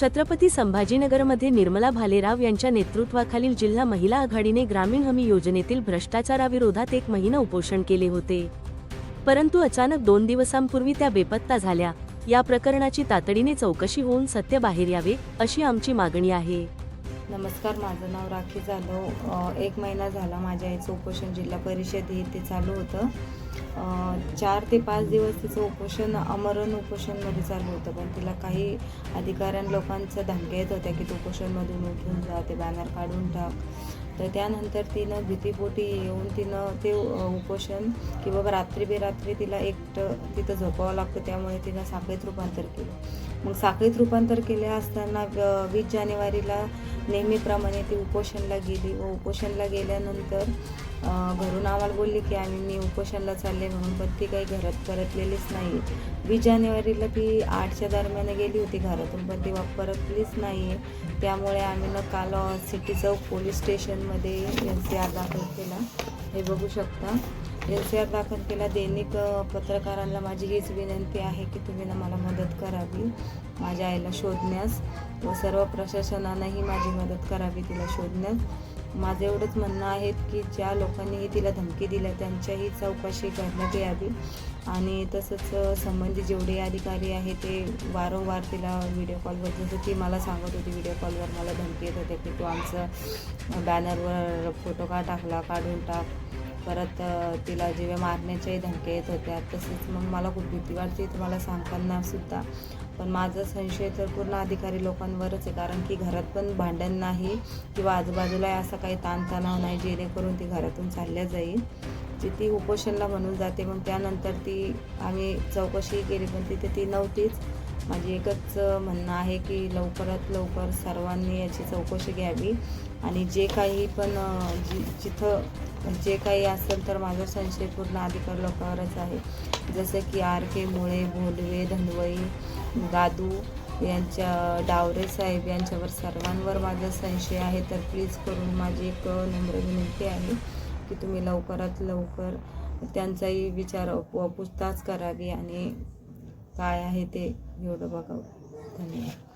छत्रपती संभाजीनगरमध्ये निर्मला भालेराव यांच्या नेतृत्वाखालील जिल्हा महिला आघाडीने ग्रामीण हमी योजनेतील भ्रष्टाचाराविरोधात एक महिना उपोषण केले होते. परंतु अचानक दोन दिवसांपूर्वी त्या बेपत्ता झाल्या. या प्रकरणाची तातडीने चौकशी होऊन सत्य बाहेर यावे अशी आमची मागणी आहे. नमस्कार माझं नाव राखी जाधव. एक महिना झाला माझ्या आईचं उपोषण जिल्हा परिषद येथे चालू होतं. चार ते पाच दिवस तिचं उपोषण अमरण उपोषणमध्ये चालू होतं. पण तिला काही अधिकाऱ्यां लोकांचं धमक्या येत होत्या की तू उपोषणमधून उठून जा ते बॅनर काढून टाक. तर त्यानंतर तिनं भीतीपोटी येऊन तिनं ते उपोषण की बाबा रात्री बेरात्री तिला एकटं तिथं झोपावं लागतं त्यामुळे तिनं साखळीत रूपांतर केलं. मग साखळीत रूपांतर केले असताना व- वीस जानेवारीला नेहमीप्रमाणे ती उपोषणला गेली व उपोषणला गेल्यानंतर घरून आम्हाला बोलली की आम्ही मी उपोषणला चालले म्हणून पण ती काही घरात परतलेलीच नाही वीस जानेवारीला ती आठच्या दरम्यान गेली होती घरातून पण ती परतलीच नाही आहे त्यामुळे आम्ही ना काल सिटी चौक पोलीस स्टेशनमध्ये एन सी आर दाखल केला. हे बघू शकता. एन सी आर दाखल केला. दैनिक पत्रकारांना माझी हीच विनंती आहे की तुम्ही ना मला मदत करावी माझ्या आईला शोधण्यास व सर्व प्रशासनानंही माझी मदत करावी तिला शोधण्यास. माझं एवढंच म्हणणं आहे की ज्या लोकांनीही तिला धमकी दिल्या त्यांच्याही चौकशी करण्यात यावी. आणि तसंच संबंधित जेवढे अधिकारी आहे ते वारंवार तिला व्हिडिओ कॉलवर जसं ती मला सांगत होती व्हिडिओ कॉलवर मला धमकी येत होते की तू आमचं बॅनरवर फोटो का टाकला काढून टाक. परत तिला जेव्हा मारण्याच्याही धमक्या येत होत्या तसेच मग मला खूप भीती वाटते. तुम्हाला सांगताना सुद्धा पण माझा संशय तर पूर्ण अधिकारी लोकांवरच आहे कारण की घरात पण भांडण नाही किंवा आजूबाजूला असा काही ताणतणाव नाही जेणेकरून ती घरातून चालल्या जाईल. जी ती उपोषणला म्हणून जाते मग त्यानंतर ती आम्ही चौकशी केली पण तिथे ती नव्हतीच. माझी एकच म्हणणं आहे की लवकरात लवकर सर्वांनी याची चौकशी घ्यावी आणि जे काही पण जि जिथं जे काही असेल तर माझा संशय पूर्ण अधिकार लोकांवरच आहे. जसं की आर के मुळे भोलवे धनवई दादू यांच्या डावरे साहेब यांच्यावर सर्वांवर माझा संशय आहे. तर प्लीज करून माझी एक नम्र विनंती आहे की तुम्ही लवकरात लवकर त्यांचाही विचार पूछताछ करावी आणि काय आहे ते एवढं बघावं. धन्यवाद.